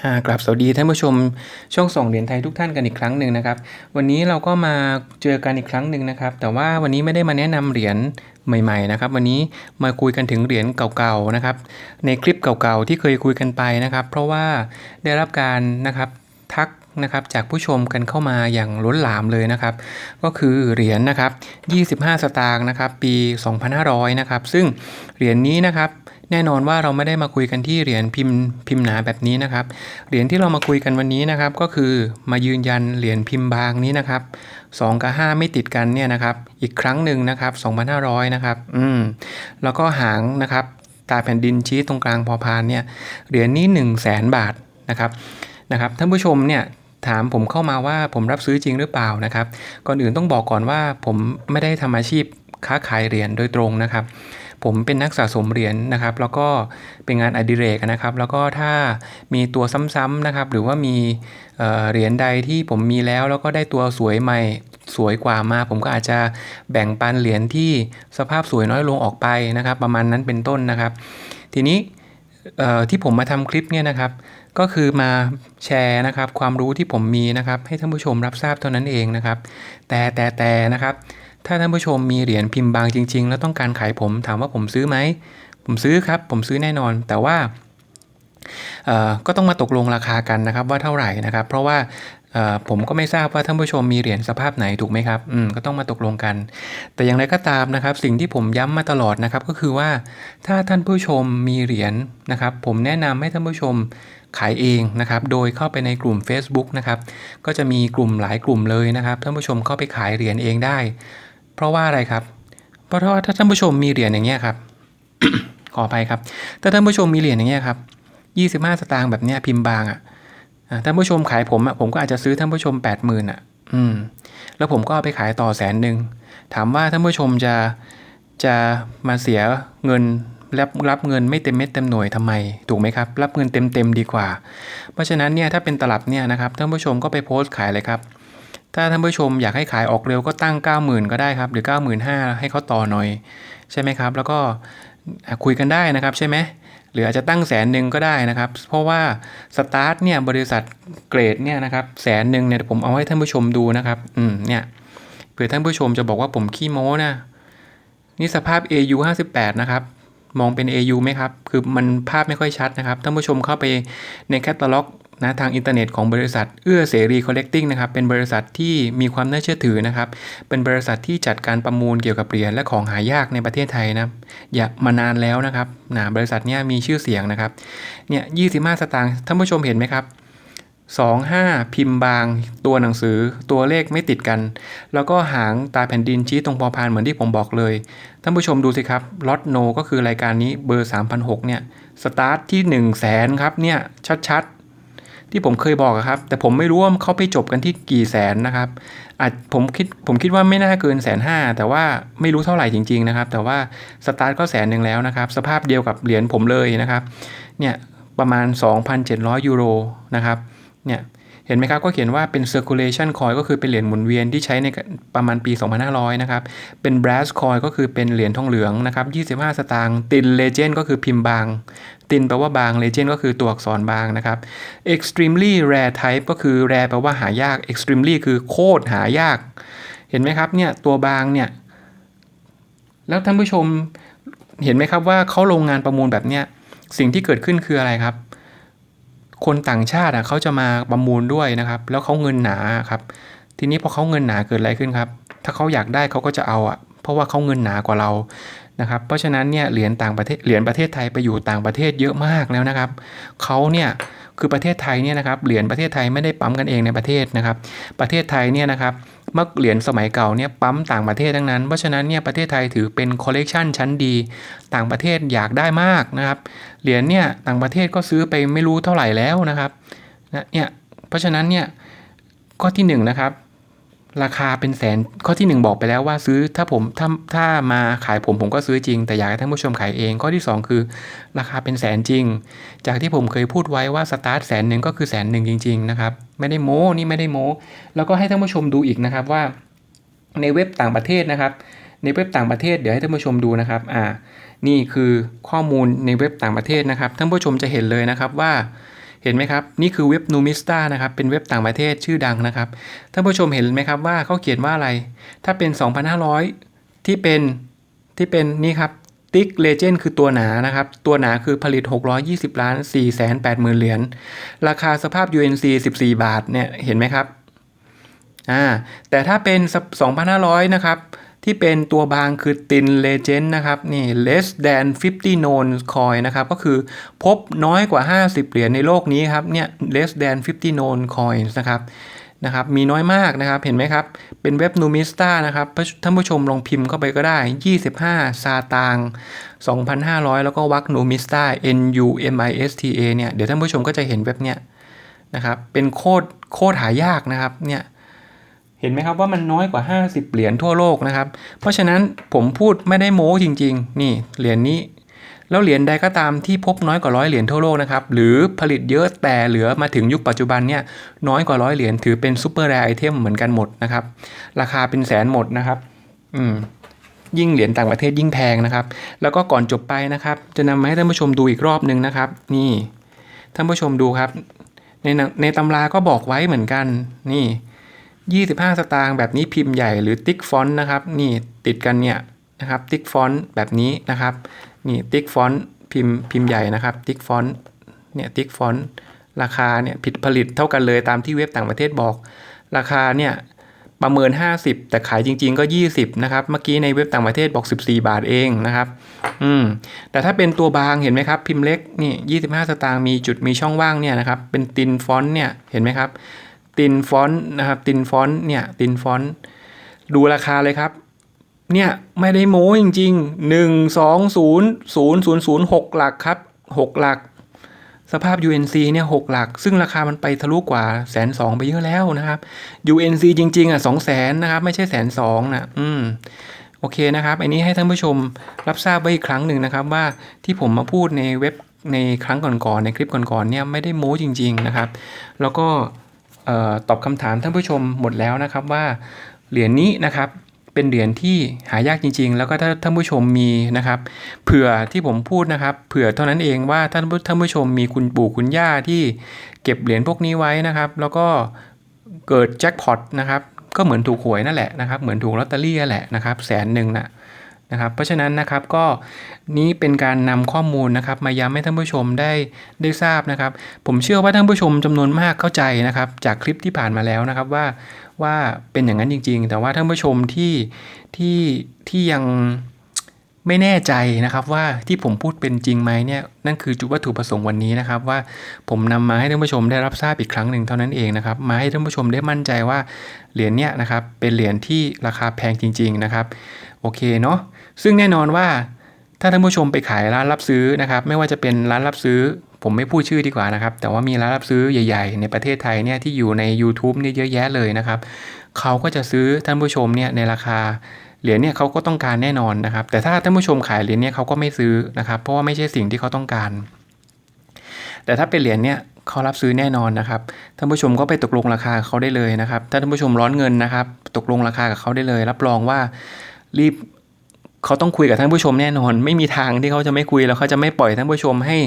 อ่ากลับสวัสดีท่านผู้ชมช่องส่องเหรียญไทยทุกท่านกันอีกครั้งหนึ่งนะครับ วันนี้เราก็มาเจอกันอีกครั้งหนึ่งนะครับ แต่ว่าวันนี้ไม่ได้มาแนะนำเหรียญใหม่ๆนะครับ วันนี้มาคุยกันถึงเหรียญเก่าๆนะครับ ในคลิปเก่าๆที่เคยคุยกันไปนะครับ เพราะว่าได้รับการนะครับทักนะครับจากผู้ชมกันเข้ามาอย่างล้นหลามเลยนะครับ ก็คือเหรียญนะครับ 25 สตางค์นะครับ ปี 2500 นะครับ ซึ่งเหรียญนี้นะครับ แน่นอนว่าเราไม่ได้มาคุยกันที่เหรียญพิมพ์พิมพ์หนาแบบนี้นะครับ เหรียญที่เรามาคุยกันวันนี้นะครับ ก็คือมายืนยันเหรียญพิมพ์บางนี้นะครับ2กับ5 ไม่ติดกันเนี่ยนะครับ อีกครั้งหนึ่งนะครับ2,500นะครับ อืม แล้วก็หางนะครับ ตาแผ่นดินชี้ตรงกลางพอพานเนี่ย เหรียญนี้ 1 0 0 0 0แสนบาทนะครับ นะครับ ท่านผู้ชมเนี่ยถามผมเข้ามาว่าผมรับซื้อจริงหรือเปล่านะครับ ก่อนอื่นต้องบอกก่อนว่าผมไม่ได้ทำอาชีพค้าขายเหรียญโดยตรงนะครับ ผมเป็นนักสะสมเหรียญนะครับ แล้วก็เป็นงานอดิเรกนะครับ แล้วก็ถ้ามีตัวซ้ำๆนะครับ หรือว่ามีเเหรียญใดที่ผมมีแล้วแล้วก็ได้ตัวสวยใหม่สวยกว่ามา ผมก็อาจจะแบ่งปันเหรียญที่สภาพสวยน้อยลงออกไปนะครับ ประมาณนั้นเป็นต้นนะครับ ทีนี้ที่ผมมาทำคลิปเนี่ยนะครับ ก็คือมาแชร์นะครับ ความรู้ที่ผมมีนะครับ ให้ท่านผู้ชมรับทราบเท่านั้นเองนะครับ แต่แต่แต่นะครับ ถ้าท่านผู้ชมมีเหรียญพิมพ์บางจริง ๆ แล้วต้องการขายผมถามว่าผมซื้อไหม ผมซื้อครับ ผมซื้อแน่นอน แต่ว่าก็ต้องมาตกลงราคากันนะครับว่าเท่าไหร่นะครับ เพราะว่าผมก็ไม่ทราบว่าท่านผู้ชมมีเหรียญสภาพไหนถูกไหมครับ อืมก็ต้องมาตกลงกัน แต่อย่างไรก็ตามนะครับ สิ่งที่ผมย้ำมาตลอดนะครับ ก็คือว่าถ้าท่านผู้ชมมีเหรียญนะครับ ผมแนะนำให้ท่านผู้ชมขายเองนะครับ โดยเข้าไปในกลุ่ม Facebook นะครับ ก็จะมีกลุ่มหลายกลุ่มเลยนะครับ ท่านผู้ชมเข้าไปขายเหรียญเองได้ เพราะว่าอะไรครับ เพราะว่าถ้าท่านผู้ชมมีเหรียญอย่างเงี้ยครับ ขออภัยครับ ถ้าท่านผู้ชมมีเหรียญอย่างเงี้ยครับ25สตางค์แบบเนี้ยพิมพ์บางอะอ่าท่านผู้ชมขายผมอะผมก็อาจจะซื้อท่านผู้ชม80,000อะ อืม แล้วผมก็เอาไปขายต่อแสนหนึ่งถามว่าท่านผู้ชมจะจะมาเสียเงินรับรับเงินไม่เต็มเม็ดเต็มหน่วยทำไม ถูกไหมครับ รับเงินเต็มเต็มดีกว่า เพราะฉะนั้นเนี่ยถ้าเป็นตลับเนี่ยนะครับท่านผู้ชมก็ไปโพสต์ขายเลยครับ ถ้าท่านผู้ชมอยากให้ขายออกเร็วก็ตั้ง 90,000 ก็ได้ครับ หรือ 95,000 ให้เขาต่อหน่อย ใช่ไหมครับ แล้วก็คุยกันได้นะครับใช่ไหมหรืออาจจะตั้งแสนหนึ่งก็ได้นะครับ เพราะว่าสตาร์ทเนี่ยบริษัทเกรดเนี่ยนะครับแสนหนึ่งเนี่ยผมเอาให้ท่านผู้ชมดูนะครับอืมเนี่ยเผื่อท่านผู้ชมจะบอกว่าผมขี้โม้นะนี่สภาพ AU 58 นะครับมองเป็น AU ไหมครับ คือมันภาพไม่ค่อยชัดนะครับ ท่านผู้ชมเข้าไปในแคตตาล็อก นะทางอินเทอร์เน็ตของบริษัทเอื้อเสรีคอลเลกติ้งนะครับเป็นบริษัทที่มีความน่าเชื่อถือนะครับ เป็นบริษัทที่จัดการประมูลเกี่ยวกับเหรียญและของหายากในประเทศไทยนะอย่ามานานแล้วนะครับนะบริษัทเนี้ยมีชื่อเสียงนะครับเนี่ย25สตางค์ท่านผู้ชมเห็นไหมครับ25 พิมพ์บางตัวหนังสือตัวเลขไม่ติดกัน แล้วก็หางตาแผ่นดินชี้ตรงพอพานเหมือนที่ผมบอกเลย ท่านผู้ชมดูสิครับล็อตโนก็คือรายการนี้เบอร์ 3,006เนี่ยสตาร์ทที่ 1 0 0 0 0แสนครับเนี่ยชัดๆ ที่ผมเคยบอกอะครับ แต่ผมไม่รู้ว่าเขาไปจบกันที่กี่แสนนะครับอาจผมคิดผมคิดว่าไม่น่าเกินแสนห้าแต่ว่าไม่รู้เท่าไหร่จริง ๆนะครับ แต่ว่าสตาร์ทก็แสนหนึ่งแล้วนะครับ สภาพเดียวกับเหรียญผมเลยนะครับ เนี่ยประมาณ 2,700 ยูโรนะครับ เนี่ย ห็นไหมครับก็เขียนว่าเป็น circulation coin ก็คือเป็นเหรียญหมุนเวียนที่ใช้ในประมาณปี 2500 นะครับ เป็น brass coin ก็คือเป็นเหรียญทองเหลืองนะครับ 25 สตางค์ ติน legend ก็คือพิมพ์บาง ตินแปลว่าบาง legend ก็คือตัวอักษรบางนะครับ extremely rare type ก็คือ rare แปลว่าหายาก extremely คือโคตรหายาก เห็นไหมครับเนี่ยตัวบางเนี่ย แล้วท่านผู้ชมเห็นไหมครับว่าเขาลงงานประมูลแบบเนี้ยสิ่งที่เกิดขึ้นคืออะไรครับ คนต่างชาติอะเขาจะมาประมูลด้วยนะครับ แล้วเขาเงินหนาครับ ทีนี้พอเขาเงินหนาเกิดอะไรขึ้นครับ ถ้าเขาอยากได้เขาก็จะเอาอะ เพราะว่าเขาเงินหนากว่าเรานะครับ เพราะฉะนั้นเนี่ยเหรียญต่างประเทศเหรียญประเทศไทยไปอยู่ต่างประเทศเยอะมากแล้วนะครับเขาเนี่ยคือประเทศไทยเนี่ยนะครับเหรียญประเทศไทยไม่ได้ปั๊มกันเองในประเทศนะครับ ประเทศไทยเนี่ยนะครับ เมื่อเหรียญสมัยเก่าเนี่ยปั๊มต่างประเทศทั้งนั้น เพราะฉะนั้นเนี่ยประเทศไทยถือเป็นคอลเลกชันชั้นดี ต่างประเทศอยากได้มากนะครับ เหรียญเนี่ยต่างประเทศก็ซื้อไปไม่รู้เท่าไหร่แล้วนะครับนะเนี่ยเพราะฉะนั้นเนี่ยข้อที่หนึ่งนะครับ ราคาเป็นแสนข้อที่ 1 บอกไปแล้วว่าซื้อถ้าผมถ้าถ้ามาขายผมผมก็ซื้อจริง แต่อยากให้ท่านผู้ชมขายเอง ข้อที่ 2 คือ ราคาเป็นแสนจริง จากที่ผมเคยพูดไว้ว่าสตาร์ทแสนหนึ่งก็คือแสนหนึ่งจริงๆนะครับไม่ได้โม้นี่ไม่ได้โม้แล้วก็ให้ท่านผู้ชมดูอีกนะครับว่า ในเว็บต่างประเทศนะครับ ในเว็บต่างประเทศเดี๋ยวให้ท่านผู้ชมดูนะครับอ่านี่คือข้อมูลในเว็บต่างประเทศนะครับท่านผู้ชมจะเห็นเลยนะครับว่า เห็นไหมครับ นี่คือเว็บนูมิสตานะครับเป็นเว็บต่างประเทศชื่อดังนะครับท่านผู้ชมเห็นไหมครับว่าเขาเขียนว่าอะไร ถ้าเป็น 2,500 ที่เป็นที่เป็นนี่ครับติ๊กเลเจนคือตัวหนานะครับ ตัวหนาคือผลิต 620 ล้าน 4 8 0 0 0 0 เหรียญ ราคาสภาพ UNC 14 บาทเนี่ย เห็นไหมครับ อ่า แต่ถ้าเป็น 2,500 นะครับ ที่เป็นตัวบางคือตินเลเจนนะครับนี่ less than 50 known coin นะครับก็คือพบน้อยกว่า 50 เหรียญในโลกนี้ครับเนี่ย less than 50 known coins นะครับนะครับมีน้อยมากนะครับเห็นไหมครับ เป็นเว็บนูมิสตานะครับท่านผู้ชมลองพิมพ์เข้าไปก็ได้ 25 ซาตาง 2,500 แล้วก็วักนูมิสตา N U M I S T A เนี่ยเดี๋ยวท่านผู้ชมก็จะเห็นเว็บเนี่ยนะครับเป็นโคตรโคตรหายากนะครับเนี่ย เห็นไหมครับว่ามันน้อยกว่า 50 เหรียญทั่วโลกนะครับ เพราะฉะนั้นผมพูดไม่ได้โม้จริง ๆ นี่เหรียญนี้ แล้วเหรียญใดก็ตามที่พบน้อยกว่าร้อยเหรียญทั่วโลกนะครับหรือผลิตเยอะแต่เหลือมาถึงยุคปัจจุบันเนี่ยน้อยกว่าร้อยเหรียญถือเป็นซูเปอร์แรร์ไอเทมเหมือนกันหมดนะครับราคาเป็นแสนหมดนะครับ อืมยิ่งเหรียญต่างประเทศยิ่งแพงนะครับ แล้วก็ก่อนจบไปนะครับ จะนำมาให้ท่านผู้ชมดูอีกรอบหนึ่งนะครับ นี่ท่านผู้ชมดูครับ ในในตำราก็บอกไว้เหมือนกัน นี่ 25 สตางค์แบบนี้พิมพ์ใหญ่หรือติ๊กฟอนต์นะครับนี่ติดกันเนี่ยนะครับติ๊กฟอนต์แบบนี้นะครับนี่ติ๊กฟอนต์พิมพ์พิมพ์ใหญ่นะครับติ๊กฟอนต์เนี่ยติ๊กฟอนต์ราคาเนี่ยผิดผลิตเท่ากันเลยตามที่เว็บต่างประเทศบอก ราคาเนี่ยประเมิน 50 แต่ขายจริง ๆ ก็ 20 นะครับ เมื่อกี้ในเว็บต่างประเทศบอก 14 บาทเองนะครับ อืม แต่ถ้าเป็นตัวบางเห็นไหมครับ พิมพ์เล็กนี่ 25 สตางค์มีจุดมีช่องว่างเนี่ยนะครับ เป็นตินฟอนต์เนี่ย เห็นไหมครับ ตินฟอนต์นะครับตินฟอนต์เนี่ยตินฟอนต์ดูราคาเลยครับ เนี่ยไม่ได้โม้จริงๆ 1 2 0 0 0 0 6 หลักครับ 6 หลัก สภาพ UNC เนี่ยหหลัก ซึ่งราคามันไปทะลุกว่าแสนสองไปเยอะแล้วนะครับ UNC จริง ๆ อะสองแสนนะครับ ไม่ใช่แสนสองนะอืมโอเคนะครับ อันนี้ให้ท่านผู้ชมรับทราบไว้อีกครั้งหนึ่งนะครับว่าที่ผมมาพูดในเว็บในครั้งก่อนๆในคลิปก่อนๆเนี่ยไม่ได้โม้จริง ๆนะครับ แล้วก็ ตอบคำถามท่านผู้ชมหมดแล้วนะครับว่าเหรียญนี้นะครับเป็นเหรียญที่หายากจริง ๆ แล้วก็ถ้าท่านผู้ชมมีนะครับ เผื่อที่ผมพูดนะครับ เผื่อเท่านั้นเองว่าท่านท่านผู้ชมมีคุณปู่คุณย่าที่เก็บเหรียญพวกนี้ไว้นะครับ แล้วก็เกิดแจ็คพอตนะครับก็เหมือนถูกหวยนั่นแหละนะครับ เหมือนถูกลอตเตอรี่แหละนะครับ แสนหนึ่งนะ นะครับ เพราะฉะนั้นนะครับก็นี้เป็นการนำข้อมูลนะครับ มาย้ำให้ท่านผู้ชมได้ได้ทราบนะครับ ผมเชื่อว่าท่านผู้ชมจำนวนมากเข้าใจนะครับ จากคลิปที่ผ่านมาแล้วนะครับว่าว่าเป็นอย่างนั้นจริง ๆ แต่ว่าท่านผู้ชมที่ที่ที่ยัง ไม่แน่ใจนะครับว่าที่ผมพูดเป็นจริงไหมเนี่ยนั่นคือจุดวัตถุประสงค์วันนี้นะครับ ว่าผมนำมาให้ท่านผู้ชมได้รับทราบอีกครั้งหนึ่งเท่านั้นเองนะครับมาให้ท่านผู้ชมได้มั่นใจว่าเหรียญเนี่ยนะครับเป็นเหรียญที่ราคาแพงจริง ๆนะครับโอเคเนาะซึ่งแน่นอนว่าถ้าท่านผู้ชมไปขายร้านรับซื้อนะครับไม่ว่าจะเป็นร้านรับซื้อ ผมไม่พูดชื่อดีกว่านะครับ แต่ว่ามีร้านรับซื้อใหญ่ ๆ ในประเทศไทยเนี่ยที่อยู่ใน YouTube เนี่ยเยอะแยะเลยนะครับเขาก็จะซื้อท่านผู้ชมเนี่ยในราคา เหรียญเนี่ยเขาก็ต้องการแน่นอนนะครับ แต่ถ้าท่านผู้ชมขายเหรียญเนี่ยเขาก็ไม่ซื้อนะครับ เพราะว่าไม่ใช่สิ่งที่เขาต้องการ แต่ถ้าเป็นเหรียญเนี่ยเขารับซื้อแน่นอนนะครับ ท่านผู้ชมก็ไปตกลงราคาเขาได้เลยนะครับ ถ้าท่านผู้ชมร้อนเงินนะครับ ตกลงราคากับเขาได้เลย รับรองว่ารีบเขาต้องคุยกับท่านผู้ชมแน่นอน ไม่มีทางที่เขาจะไม่คุยแล้วเขาจะไม่ปล่อยท่านผู้ชมให้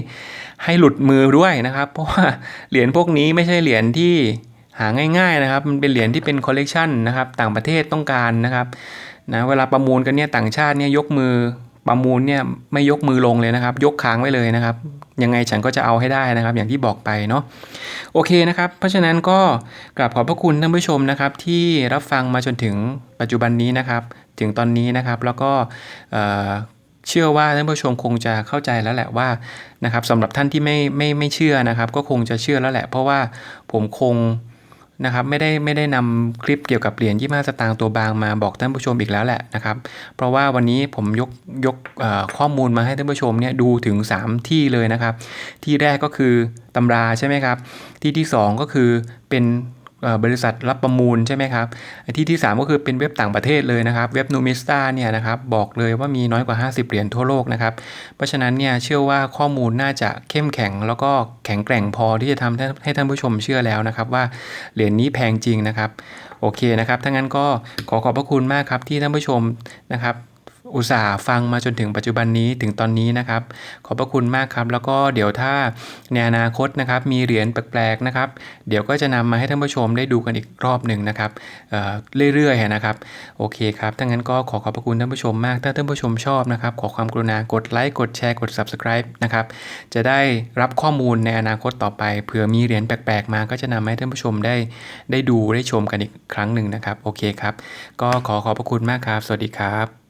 ให้หลุดมือด้วยนะครับ เพราะว่าเหรียญพวกนี้ไม่ใช่เหรียญที่หาง่าย ๆนะครับ มันเป็นเหรียญที่เป็นคอลเลกชันนะครับ ต่างประเทศต้องการนะครับ นะเวลาประมูลกันเนี่ยต่างชาติเนี่ยยกมือประมูลเนี่ยไม่ยกมือลงเลยนะครับ ยกค้างไว้เลยนะครับ ยังไงฉันก็จะเอาให้ได้นะครับ อย่างที่บอกไปเนาะโอเคนะครับ เพราะฉะนั้นก็กราบขอบพระคุณท่านผู้ชมนะครับ ที่รับฟังมาจนถึงปัจจุบันนี้นะครับ ถึงตอนนี้นะครับแล้วก็เชื่อว่าท่านผู้ชมคงจะเข้าใจแล้วแหละว่านะครับสำหรับท่านที่ไม่ไม่ไม่เชื่อนะครับ ก็คงจะเชื่อแล้วแหละ เพราะว่าผมคง นะครับไม่ได้ไม่ได้นำคลิปเกี่ยวกับเหรียญยี่ห้าสตางค์ตัวบางมาบอกท่านผู้ชมอีกแล้วแหละนะครับเพราะว่าวันนี้ผมยกยกข้อมูลมาให้ท่านผู้ชมเนี่ยดูถึง 3 ที่เลยนะครับ ที่แรกก็คือตำราใช่ไหมครับ ที่ที่ 2 ก็คือเป็น บริษัทรับประมูลใช่ไหมครับที่ที่ 3 ก็คือเป็นเว็บต่างประเทศเลยนะครับ เว็บนูมิสตาเนี่ยนะครับบอกเลยว่ามีน้อยกว่า 50 เหรียญทั่วโลกนะครับ เพราะฉะนั้นเนี่ยเชื่อว่าข้อมูลน่าจะเข้มแข็ง แล้วก็แข็งแกร่งพอที่จะทำให้ท่านผู้ชมเชื่อแล้วนะครับ ว่าเหรียญนี้แพงจริงนะครับ โอเคนะครับทั้งนั้นก็ขอขอบพระคุณมากครับที่ท่านผู้ชมนะครับ อุตส่าห์ฟังมาจนถึงปัจจุบันนี้ถึงตอนนี้นะครับ ขอบพระคุณมากครับ แล้วก็เดี๋ยวถ้าในอนาคตนะครับ มีเหรียญแปลกๆนะครับ เดี๋ยวก็จะนำมาให้ท่านผู้ชมได้ดูกันอีกรอบหนึ่งนะครับเเรื่อยๆนะครับ โอเคครับถ้างั้นก็ขอขอบพระคุณท่านผู้ชมมาก ถ้าท่านผู้ชมชอบนะครับ ขอความกรุณากดไลค์กดแชร์กด subscribe นะครับ จะได้รับข้อมูลในอนาคตต่อไปเผื่อมีเหรียญแปลกๆ มาก็จะนำมาให้ท่านผู้ชมได้ได้ดูได้ชมกันอีกครั้งหนึ่งนะครับ โอเคครับ ก็ขอขอบพระคุณมากครับ สวัสดีครับ